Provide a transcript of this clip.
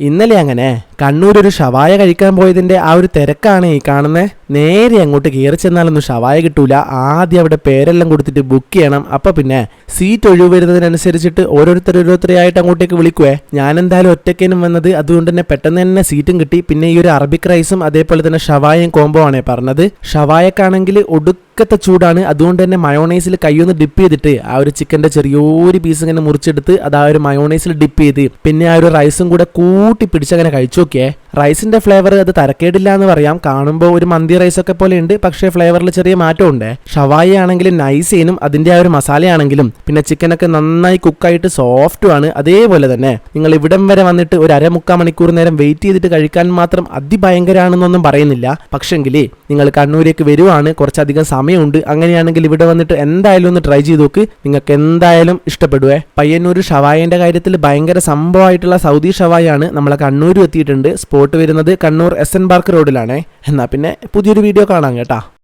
ഇന്നലെ അങ്ങനെ കണ്ണൂർ ഒരു ഷവായ കഴിക്കാൻ പോയതിന്റെ ആ ഒരു തിരക്കാണ് ഈ കാണുന്നത് നേരെ അങ്ങോട്ട് കയറി ചെന്നാലൊന്നും ഷവായ കിട്ടൂല. ആദ്യം അവിടെ പേരെല്ലാം കൊടുത്തിട്ട് ബുക്ക് ചെയ്യണം. അപ്പൊ പിന്നെ സീറ്റ് ഒഴിവ് വരുന്നതിനനുസരിച്ചിട്ട് ഓരോരുത്തർ ഓരോരുത്തരെയായിട്ട് അങ്ങോട്ടേക്ക് വിളിക്കുവേ. ഞാൻ എന്തായാലും ഒറ്റയ്ക്കേനും വന്നത് അതുകൊണ്ട് തന്നെ പെട്ടെന്ന് തന്നെ സീറ്റും കിട്ടി. പിന്നെ ഈ ഒരു അറബിക് റൈസും അതേപോലെ തന്നെ ഷവായയും കോംബോ ആണേ പറഞ്ഞത്. ഷവായക്കാണെങ്കിൽ ഒടുക്കത്തെ ചൂടാണ്. അതുകൊണ്ട് തന്നെ മയോണൈസിൽ കൈയൊന്ന് ഡിപ്പ് ചെയ്തിട്ട് ആ ഒരു ചിക്കന്റെ ചെറിയൊരു പീസ് ഇങ്ങനെ മുറിച്ചെടുത്ത് അത് ആ ഒരു മയോണൈസിൽ ഡിപ്പ് ചെയ്ത് പിന്നെ ആ ഒരു റൈസും കൂടെ കൂട്ടി പിടിച്ചങ്ങനെ കഴിച്ചു നോക്കിയേ. റൈസിന്റെ ഫ്ലേവർ അത് തരക്കേടില്ല എന്ന് പറയാം. കാണുമ്പോൾ ഒരു മന്തി റൈസ് ഒക്കെ പോലെ ഉണ്ട്. പക്ഷേ ഫ്ലേവറിൽ ചെറിയ മാറ്റമുണ്ട്. ഷവായി ആണെങ്കിലും നൈസേനും അതിന്റെ ആ ഒരു മസാലയാണെങ്കിലും പിന്നെ ചിക്കനൊക്കെ നന്നായി കുക്കായിട്ട് സോഫ്റ്റും ആണ്. അതേപോലെ തന്നെ നിങ്ങൾ ഇവിടം വരെ വന്നിട്ട് ഒരു അരമുക്കാൽ മണിക്കൂർ നേരം വെയിറ്റ് ചെയ്തിട്ട് കഴിക്കാൻ മാത്രം അതിഭയങ്കരാണെന്നൊന്നും പറയുന്നില്ല. പക്ഷെങ്കിൽ നിങ്ങൾ കണ്ണൂരേക്ക് വരുവാണ്. കുറച്ചധികം സമയമുണ്ട്. അങ്ങനെയാണെങ്കിൽ ഇവിടെ വന്നിട്ട് എന്തായാലും ഒന്ന് ട്രൈ ചെയ്ത് നോക്ക്. നിങ്ങൾക്ക് എന്തായാലും ഇഷ്ടപ്പെടുവേ. പയ്യന്നൂർ ഷവായിന്റെ കാര്യത്തിൽ ഭയങ്കര സംഭവമായിട്ടുള്ള സൗദി ഷവായാണ് നമ്മളെ കണ്ണൂർ എത്തിയിട്ടുണ്ട്. സ്പോട്ട് വരുന്നത് കണ്ണൂർ എസ് എൻ പാർക്ക് റോഡിലാണ്. എന്നാൽ പിന്നെ പുതിയൊരു വീഡിയോ കാണാം കേട്ടാ.